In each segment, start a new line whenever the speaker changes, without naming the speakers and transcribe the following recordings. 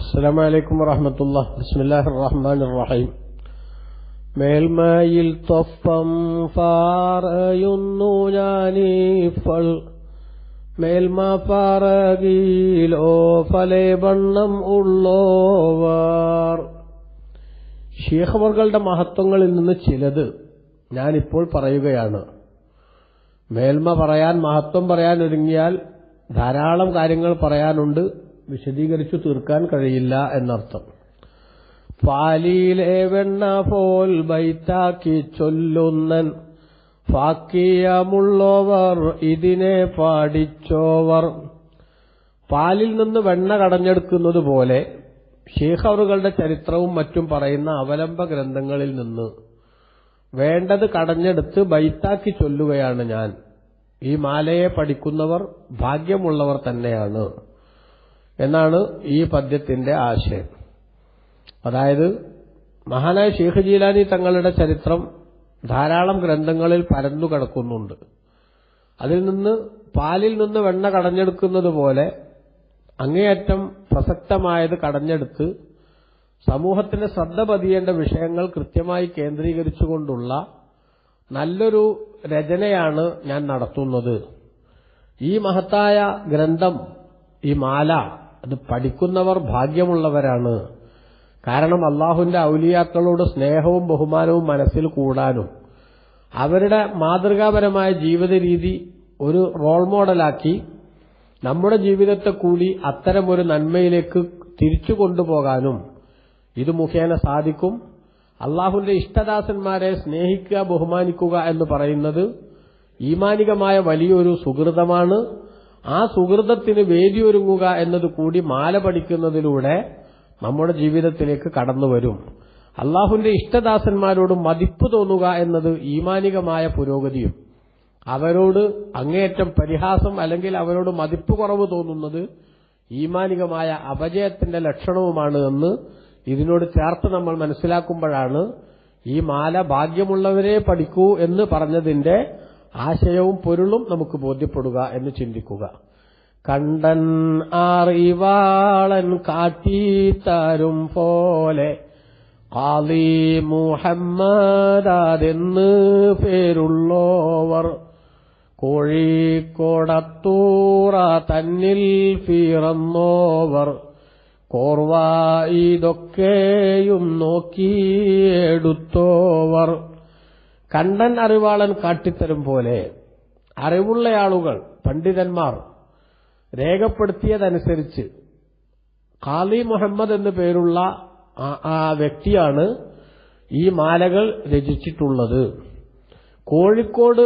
السلام عليكم ورحمة الله بسم الله الرحمن الرحيم മേൽമയിൽ തൊപ്പം പാറയുന്നു ഞാനീഫൾ മേൽമ പാറകിലോ ഫലേബണ്ണം ഉള്ളോവർ ഷീഖവർകളുടെ മഹത്വങ്ങളിൽ നിന്ന് ചിലത് ഞാനിപ്പോൾ പറയുകയാണ് മേൽമ പറയാൻ മഹത്വം പറയാൻ ഒരുങ്ങിയാൽ ധാരാളം കാര്യങ്ങൾ പറയാനുണ്ട് വിശദീകരിച്ചു തീർക്കാൻ കഴിയില്ല എന്നർത്ഥം. പാലിയിലെ വെണ്ണ പോൽ ബൈത്താക്കി ചൊല്ലുന്നൻ ഫാക്കിയമുള്ളവർ ഇതിനെ പാടിച്ചോവർ. പാലിൽ നിന്ന് വെണ്ണ കടഞ്ഞെടുക്കുന്നത് പോലെ ഷീഖവറുകളുടെ ചരിത്രവും മറ്റും പറയുന്ന അവലംബ ഗ്രന്ഥങ്ങളിൽ നിന്ന് വേണ്ടത് കടഞ്ഞെടുത്ത് ബൈത്താക്കി ചൊല്ലുകയാണ് ഞാൻ. ഈ മാലയെ പഠിക്കുന്നവർ ഭാഗ്യമുള്ളവർ തന്നെയാണ്. എന്നാണ് ഈ പദ്യത്തിന്റെ ആശയം. അതായത് മഹാനായ ഷെയ്ഖ് ജീലാനി തങ്ങളുടെ ചരിത്രം ധാരാളം ഗ്രന്ഥങ്ങളിൽ പരന്നു കിടക്കുന്നുണ്ട്. അതിൽ നിന്ന് പാലിൽ നിന്ന് വെണ്ണ കടഞ്ഞെടുക്കുന്നത് പോലെ അങ്ങേയറ്റം പ്രസക്തമായത് കടഞ്ഞെടുത്ത് സമൂഹത്തിന് ശ്രദ്ധ പതിയേണ്ട വിഷയങ്ങൾ കൃത്യമായി കേന്ദ്രീകരിച്ചുകൊണ്ടുള്ള നല്ലൊരു രചനയാണ് ഞാൻ നടത്തുന്നത്. ഈ മഹത്തായ ഗ്രന്ഥം ഈ മാല അത് പഠിക്കുന്നവർ ഭാഗ്യമുള്ളവരാണ്. കാരണം അള്ളാഹുവിന്റെ ഔലിയാക്കളോട് സ്നേഹവും ബഹുമാനവും മനസ്സിൽ കൂടാനും അവരുടെ മാതൃകാപരമായ ജീവിത രീതി ഒരു റോൾ മോഡലാക്കി നമ്മുടെ ജീവിതത്തെ കൂടി അത്തരമൊരു നന്മയിലേക്ക് തിരിച്ചു കൊണ്ടുപോകാനും ഇത് മുഖേന സാധിക്കും. അള്ളാഹുവിന്റെ ഇഷ്ടദാസന്മാരെ സ്നേഹിക്കുക ബഹുമാനിക്കുക എന്ന് പറയുന്നത് ഈമാനികമായ വലിയൊരു സുഹൃതമാണ്. ആ സുഹൃതത്തിന് വേദിയൊരുങ്ങുക എന്നത് കൂടി മാല പഠിക്കുന്നതിലൂടെ നമ്മുടെ ജീവിതത്തിലേക്ക് കടന്നു വരും. അള്ളാഹുവിന്റെ ഇഷ്ടദാസന്മാരോട് മതിപ്പ് തോന്നുക എന്നത് ഈമാനികമായ പുരോഗതിയും അവരോട് അങ്ങേയറ്റം പരിഹാസം അല്ലെങ്കിൽ അവരോട് മതിപ്പ് കുറവ് തോന്നുന്നത് ഈമാനികമായ അപജയത്തിന്റെ ലക്ഷണവുമാണ് എന്ന് ഇതിനോട് ചേർത്ത് നമ്മൾ മനസ്സിലാക്കുമ്പോഴാണ് ഈ മാല ഭാഗ്യമുള്ളവരെ പഠിക്കൂ എന്ന് പറഞ്ഞതിന്റെ ആശയവും പൊരുളും നമുക്ക് ബോധ്യപ്പെടുക എന്ന് ചിന്തിക്കുക. കണ്ടൻ അറിവാളൻ കാട്ടിത്തരും പോലെ കാളി മുഹമ്മദാതെന്ന് പേരുള്ളോവർ കോഴിക്കോടത്തൂറ തന്നിൽ പിറന്നോവർ കോർവ ഇതൊക്കെയും നോക്കിയെടുത്തോവർ കണ്ടൻ അറിവാളൻ കാട്ടിത്തരും പോലെ അറിവുള്ള ആളുകൾ പണ്ഡിതന്മാർ രേഖപ്പെടുത്തിയതനുസരിച്ച് ഖാലി മുഹമ്മദ് എന്നു പേരുള്ള ആ വ്യക്തിയാണ് ഈ മാലകൾ രചിച്ചിട്ടുള്ളത്. കോഴിക്കോട്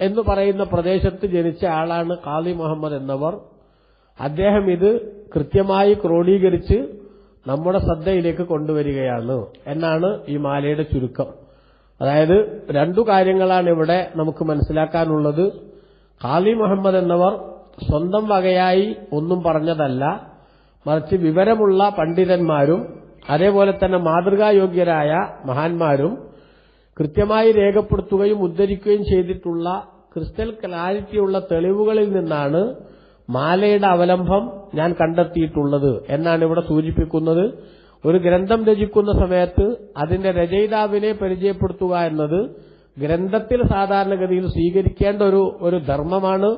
എന്ന് പറയുന്ന പ്രദേശത്ത് ജനിച്ച ആളാണ് ഖാലി മുഹമ്മദ് എന്നവർ. അദ്ദേഹം ഇത് കൃത്യമായി ക്രോഡീകരിച്ച് നമ്മുടെ ശ്രദ്ധയിലേക്ക് കൊണ്ടുവരികയാണ് എന്നാണ് ഈ മാലയുടെ ചുരുക്കം. അതായത് രണ്ടു കാര്യങ്ങളാണ് ഇവിടെ നമുക്ക് മനസ്സിലാക്കാനുള്ളത്. ഖാലി മുഹമ്മദ് എന്നവർ സ്വന്തം വകയായി ഒന്നും പറഞ്ഞതല്ല. മറിച്ച് വിവരമുള്ള പണ്ഡിതന്മാരും അതേപോലെ തന്നെ മാതൃകായോഗ്യരായ മഹാന്മാരും കൃത്യമായി രേഖപ്പെടുത്തുകയും ഉദ്ധരിക്കുകയും ചെയ്തിട്ടുള്ള ക്രിസ്റ്റൽ ക്ലാരിറ്റിയുള്ള തെളിവുകളിൽ നിന്നാണ് മാലയുടെ അവലംബം ഞാൻ കണ്ടെത്തിയിട്ടുള്ളത് എന്നാണ് ഇവിടെ സൂചിപ്പിക്കുന്നത്. ഒരു ഗ്രന്ഥം രചിക്കുന്ന സമയത്ത് അതിന്റെ രചയിതാവിനെ പരിചയപ്പെടുത്തുക എന്നത് ഗ്രന്ഥത്തിൽ സാധാരണഗതിയിൽ സ്വീകരിക്കേണ്ട ഒരു ഒരു ധർമ്മമാണ്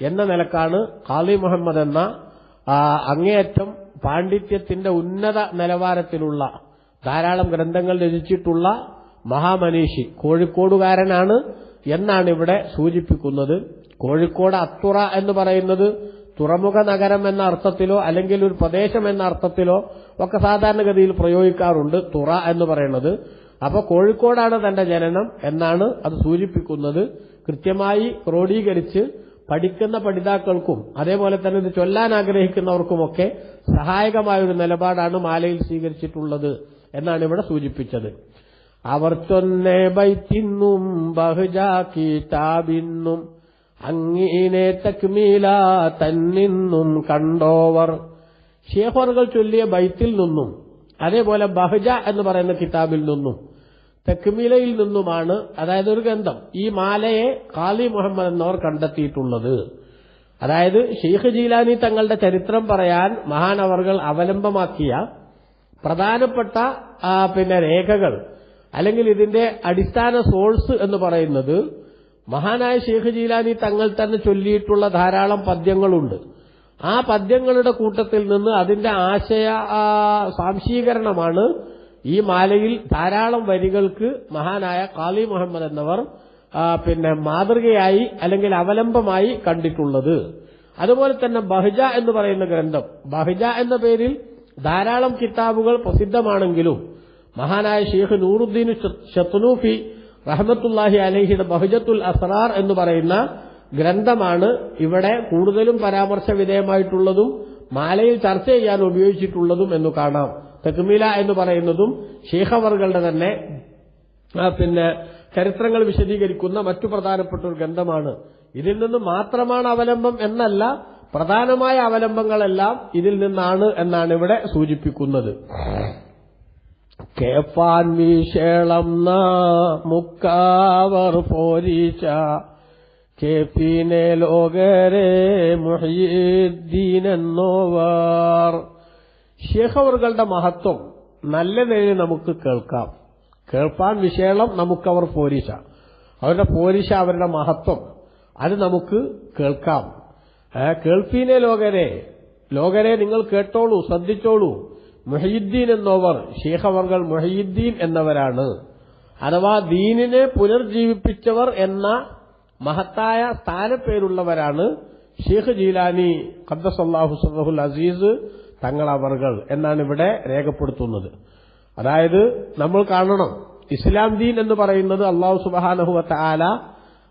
എന്ന നിലക്കാണ് ഖാലി മുഹമ്മദ് എന്ന അങ്ങേയറ്റം പാണ്ഡിത്യത്തിന്റെ ഉന്നത നിലവാരത്തിലുള്ള ധാരാളം ഗ്രന്ഥങ്ങൾ രചിച്ചിട്ടുള്ള മഹാമനീഷി കോഴിക്കോടുകാരനാണ് എന്നാണ് ഇവിടെ സൂചിപ്പിക്കുന്നത്. കോഴിക്കോട് അത്തുറ എന്ന് പറയുന്നത് തുറമുഖ നഗരം എന്ന അർത്ഥത്തിലോ അല്ലെങ്കിൽ ഒരു പ്രദേശം എന്ന അർത്ഥത്തിലോ ഒക്കെ സാധാരണഗതിയിൽ പ്രയോഗിക്കാറുണ്ട്. തുറ എന്ന് പറയുന്നത്. അപ്പോൾ കോഴിക്കോടാണ് തന്റെ ജനനം എന്നാണ് അത് സൂചിപ്പിക്കുന്നത്. കൃത്യമായി ക്രോഡീകരിച്ച് പഠിക്കുന്ന പഠിതാക്കൾക്കും അതേപോലെ തന്നെ ഇത് ചൊല്ലാൻ ആഗ്രഹിക്കുന്നവർക്കുമൊക്കെ സഹായകമായ ഒരു നിലപാടാണ് മാലയിൽ സ്വീകരിച്ചിട്ടുള്ളത് എന്നാണ് ഇവിടെ സൂചിപ്പിച്ചത്. അവർ ചൊന്നേ ബൈത്തിന്നും ബഹുജാക്കി താബിന്നും അങ്ങീനെ തക്മീല തന്നിന്നും കണ്ടോവർ. ഷേഖറുകൾ ചൊല്ലിയ ബൈത്തിൽ നിന്നും അതേപോലെ ബഹജ എന്ന് പറയുന്ന കിതാബിൽ നിന്നും തെക്കുമിലയിൽ നിന്നുമാണ് അതായത് ഒരു ഗ്രന്ഥം ഈ മാലയെ ഖാലി മുഹമ്മദ് എന്നവർ കണ്ടെത്തിയിട്ടുള്ളത്. അതായത് ഷെയ്ഖ് ജീലാനി തങ്ങളുടെ ചരിത്രം പറയാൻ മഹാനവർകൾ അവലംബമാക്കിയ പ്രധാനപ്പെട്ട പിന്നെ രേഖകൾ അല്ലെങ്കിൽ ഇതിന്റെ അടിസ്ഥാന സോഴ്സ് എന്ന് പറയുന്നത് മഹാനായ ഷെയ്ഖ് ജീലാനി തങ്ങൾ തന്നെ ചൊല്ലിയിട്ടുള്ള ധാരാളം പദ്യങ്ങളുണ്ട്. ആ പദ്യങ്ങളുടെ കൂട്ടത്തിൽ നിന്ന് അതിന്റെ ആശയ സാംശീകരണമാണ് ഈ മാലയിൽ ധാരാളം വരികൾക്ക് മഹാനായ കാളി മുഹമ്മദ് എന്നവർ പിന്നെ മാതൃകയായി അല്ലെങ്കിൽ അവലംബമായി കണ്ടിട്ടുള്ളത്. അതുപോലെ തന്നെ ബഹ്ജ എന്ന് പറയുന്ന ഗ്രന്ഥം. ബഹ്ജ എന്ന പേരിൽ ധാരാളം കിതാബുകൾ പ്രസിദ്ധമാണെങ്കിലും മഹാനായ ഷെയ്ഖ് നൂറുദ്ദീൻ ഷത്തുനൂഫി റഹമത്തുല്ലാഹി അലഹിയുടെ ബഹുജത്തുൽ അസ്റാർ എന്ന് പറയുന്ന ഗ്രന്ഥമാണ് ഇവിടെ കൂടുതലും പരാമർശ വിധേയമായിട്ടുള്ളതും മാലയിൽ ചർച്ച ചെയ്യാൻ ഉപയോഗിച്ചിട്ടുള്ളതും എന്ന് കാണാം. തെക്കുമീല എന്ന് പറയുന്നതും ഷേഖവറുകളുടെ തന്നെ പിന്നെ ചരിത്രങ്ങൾ വിശദീകരിക്കുന്ന മറ്റു പ്രധാനപ്പെട്ട ഒരു ഗ്രന്ഥമാണ്. ഇതിൽ നിന്ന് മാത്രമാണ് അവലംബം എന്നല്ല പ്രധാനമായ അവലംബങ്ങളെല്ലാം ഇതിൽ നിന്നാണ് എന്നാണ് ഇവിടെ സൂചിപ്പിക്കുന്നത്. കേപ്പാൻ വീശേളം മുക്കാവർ പോരീച്ച കേപ്പീനെ ലോകരെ മുഹീദ്ദീനെന്നോവർ. ഷേഖവറുകളുടെ മഹത്വം നല്ല നിലയിൽ നമുക്ക് കേൾക്കാം. കേൾപ്പാൻ വിശേഷം നമുക്കവർ പോരിശ അവരുടെ പോരിശ അവരുടെ മഹത്വം അത് നമുക്ക് കേൾക്കാം. കേൾപ്പീനെ ലോകരെ. ലോകരെ നിങ്ങൾ കേട്ടോളൂ ശ്രദ്ധിച്ചോളൂ. മുഹീദ്ദീൻ എന്നവർ ഷീഖവർഗൾ മുഹീദ്ദീൻ എന്നവരാണ്. അഥവാ ദീനിനെ പുനർജീവിപ്പിച്ചവർ എന്ന മഹത്തായ സ്ഥാനപ്പേരുള്ളവരാണ് ഷെയ്ഖ് ജീലാനി ഖദ്ദസല്ലാഹു സറഹുൽ അസീസ് തങ്ങളവർകൾ എന്നാണ് ഇവിടെ രേഖപ്പെടുത്തുന്നത്. അതായത് നമ്മൾ കാണണം ഇസ്ലാം ദീൻ എന്ന് പറയുന്നത് അള്ളാഹു സുബാനഹുവത്ത ആല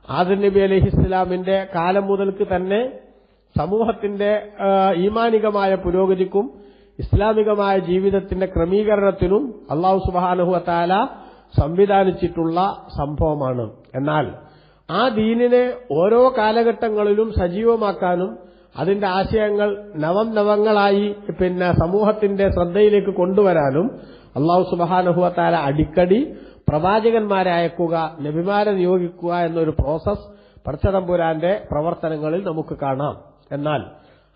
ആദൻ നബി അലഹി ഇസ്ലാമിന്റെ കാലം മുതൽക്ക് തന്നെ സമൂഹത്തിന്റെ ഈമാനികമായ പുരോഗതിക്കും ഇസ്ലാമികമായ ജീവിതത്തിന്റെ ക്രമീകരണത്തിനും അള്ളാഹു സുബാനഹുവത്ത ആല സംവിധാനിച്ചിട്ടുള്ള സംഭവമാണ്. എന്നാൽ ആ ദീനിനെ ഓരോ കാലഘട്ടങ്ങളിലും സജീവമാക്കാനും അതിന്റെ ആശയങ്ങൾ നവം നവങ്ങളായി പിന്നെ സമൂഹത്തിന്റെ ശ്രദ്ധയിലേക്ക് കൊണ്ടുവരാനും അള്ളാഹു സുബാനുഹുവത്താല അടിക്കടി പ്രവാചകന്മാരെ അയക്കുക നബിമാരെ നിയോഗിക്കുക എന്നൊരു പ്രോസസ് പടച്ചതമ്പുരാന്റെ പ്രവർത്തനങ്ങളിൽ നമുക്ക് കാണാം. എന്നാൽ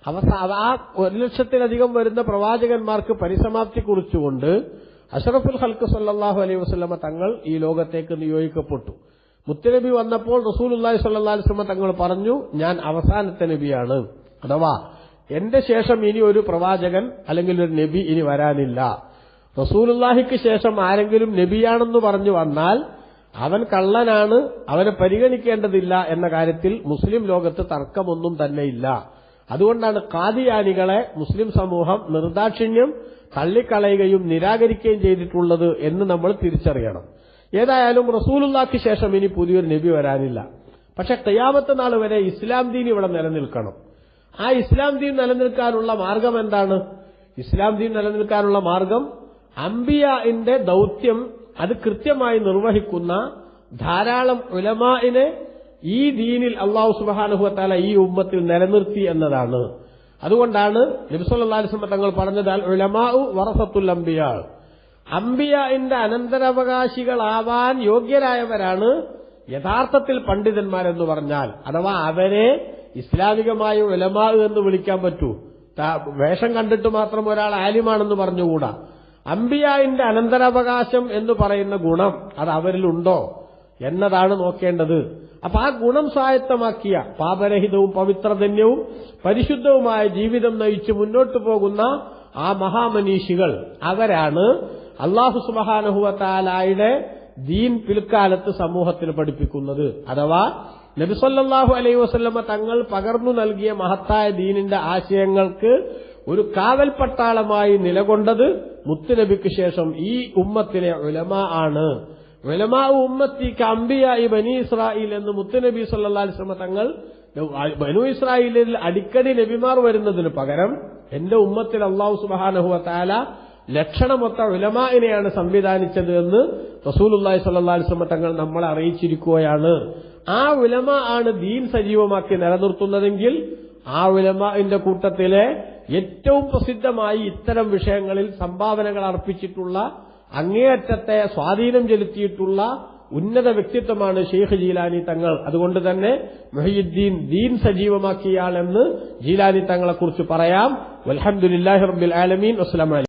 അവസാ ആ ഒരു ലക്ഷത്തിലധികം വരുന്ന പ്രവാചകന്മാർക്ക് പരിസമാപ്തി കുറിച്ചുകൊണ്ട് അഷറഫുൽ ഹൽക്ക് സല്ലാഹു അലൈഹി വസ്ലമ തങ്ങൾ ഈ ലോകത്തേക്ക് നിയോഗിക്കപ്പെട്ടു. മുത്തനബി വന്നപ്പോൾ റസൂലുല്ലാഹി സ്വല്ലല്ലാഹി അലൈഹി വസല്ലമ തങ്ങൾ പറഞ്ഞു ഞാൻ അവസാനത്തെ നബിയാണ്. അഥവാ എന്റെ ശേഷം ഇനി ഒരു പ്രവാചകൻ അല്ലെങ്കിൽ ഒരു നബി ഇനി വരാനില്ല. റസൂലുല്ലാഹിക്ക് ശേഷം ആരെങ്കിലും നബിയാണെന്ന് പറഞ്ഞു വന്നാൽ അവൻ കള്ളനാണ് അവനെ പരിഗണിക്കേണ്ടതില്ല എന്ന കാര്യത്തിൽ മുസ്ലിം ലോകത്ത് തർക്കമൊന്നും തന്നെയില്ല. അതുകൊണ്ടാണ് കാദിയാനികളെ മുസ്ലിം സമൂഹം നിർദാക്ഷിണ്യം തള്ളിക്കളയുകയും നിരാകരിക്കുകയും ചെയ്തിട്ടുള്ളത് എന്ന് നമ്മൾ തിരിച്ചറിയണം. ഏതായാലും റസൂലുള്ളാക്ക് ശേഷം ഇനി പുതിയൊരു നബി വരാനില്ല. പക്ഷെ കയ്യാമത്തെ നാൾ വരെ ഇസ്ലാം ദീൻ ഇവിടെ നിലനിൽക്കണം. ആ ഇസ്ലാം ദീൻ നിലനിൽക്കാനുള്ള മാർഗം എന്താണ്? ഇസ്ലാം ദീൻ നിലനിൽക്കാനുള്ള മാർഗം അംബിയാന്റെ ദൗത്യം അത് കൃത്യമായി നിർവഹിക്കുന്ന ധാരാളം ഉലമാഇനെ ഈ ദീനിൽ അള്ളാഹു സുബാനുഹത്താല ഈ ഉമ്മത്തിൽ നിലനിർത്തി എന്നതാണ്. അതുകൊണ്ടാണ് നബിസ്വല്ലാസ്മ തങ്ങൾ പറഞ്ഞതാൽ ഉലമാഉ വറസത്തുൽ അംബിയ. അംബിയന്റെ അനന്തരാവകാശികളാവാൻ യോഗ്യരായവരാണ് യഥാർത്ഥത്തിൽ പണ്ഡിതന്മാരെന്ന് പറഞ്ഞാൽ. അഥവാ അവരെ ഇസ്ലാമികമായ ഉലമാ എന്ന് വിളിക്കാൻ പറ്റൂ. വേഷം കണ്ടിട്ട് മാത്രം ഒരാൾ ആലിമാണെന്ന് പറഞ്ഞുകൂടാ. അംബിയായിന്റെ അനന്തരാവകാശം എന്ന് പറയുന്ന ഗുണം അത് അവരിലുണ്ടോ? എന്നതാണ് നോക്കേണ്ടത്. അപ്പൊ ആ ഗുണം സ്വായത്തമാക്കിയ പാപരഹിതവും പവിത്രധന്യവും പരിശുദ്ധവുമായ ജീവിതം നയിച്ച് മുന്നോട്ടു പോകുന്ന ആ മഹാമനീഷികൾ അവരാണ് അള്ളാഹു സുബഹാനഹുവത്താലായുടെ ദീൻ പിൽക്കാലത്ത് സമൂഹത്തിന് പഠിപ്പിക്കുന്നത്. അഥവാ നബിസൊല്ലാഹു അലൈഹി വസ്ല്ലമ്മ തങ്ങൾ പകർന്നു നൽകിയ മഹത്തായ ദീനിന്റെ ആശയങ്ങൾക്ക് ഒരു കാവൽ പട്ടാളമായി നിലകൊണ്ടത് മുത്തുനബിക്ക് ശേഷം ഈ ഉമ്മത്തിലെ ഉലമ ആണ്. ഉലമാ ഉമ്മത്തി അമ്പിയായി ബനി ഇസ്രായേൽ എന്ന് മുത്തുനബി സല്ലാസ്ലമ തങ്ങൾ ബനു ഇസ്രായേലിൽ അടിക്കടി നബിമാർ വരുന്നതിന് പകരം എന്റെ ഉമ്മത്തിൽ അള്ളാഹു സുബാനഹുവ താല ലക്ഷണമൊത്ത ഉലമാനെയാണ് സംവിധാനിച്ചത് എന്ന് റസൂലുല്ലാഹി സ്വല്ലാസ്ലമ തങ്ങൾ നമ്മളെ അറിയിച്ചിരിക്കുകയാണ്. ആ ഉലമ ആണ് ദീൻ സജീവമാക്കി നിലനിർത്തുന്നതെങ്കിൽ ആ ഉലമാന്റെ കൂട്ടത്തിലെ ഏറ്റവും പ്രസിദ്ധമായി ഇത്തരം വിഷയങ്ങളിൽ സംഭാവനകൾ അർപ്പിച്ചിട്ടുള്ള അങ്ങേയറ്റത്തെ സ്വാധീനം ചെലുത്തിയിട്ടുള്ള ഉന്നത വ്യക്തിത്വമാണ് ഷെയ്ഖ് ജീലാനി തങ്ങൾ. അതുകൊണ്ട് തന്നെ മൊഹീദ്ദീൻ ദീൻ സജീവമാക്കിയാളെന്ന് ജീലാനി തങ്ങളെക്കുറിച്ച് പറയാം. വലഹമുല്ലാഹി റബ്ബിൽ ആലമീൻ. വസ്സലാമലൈക്കും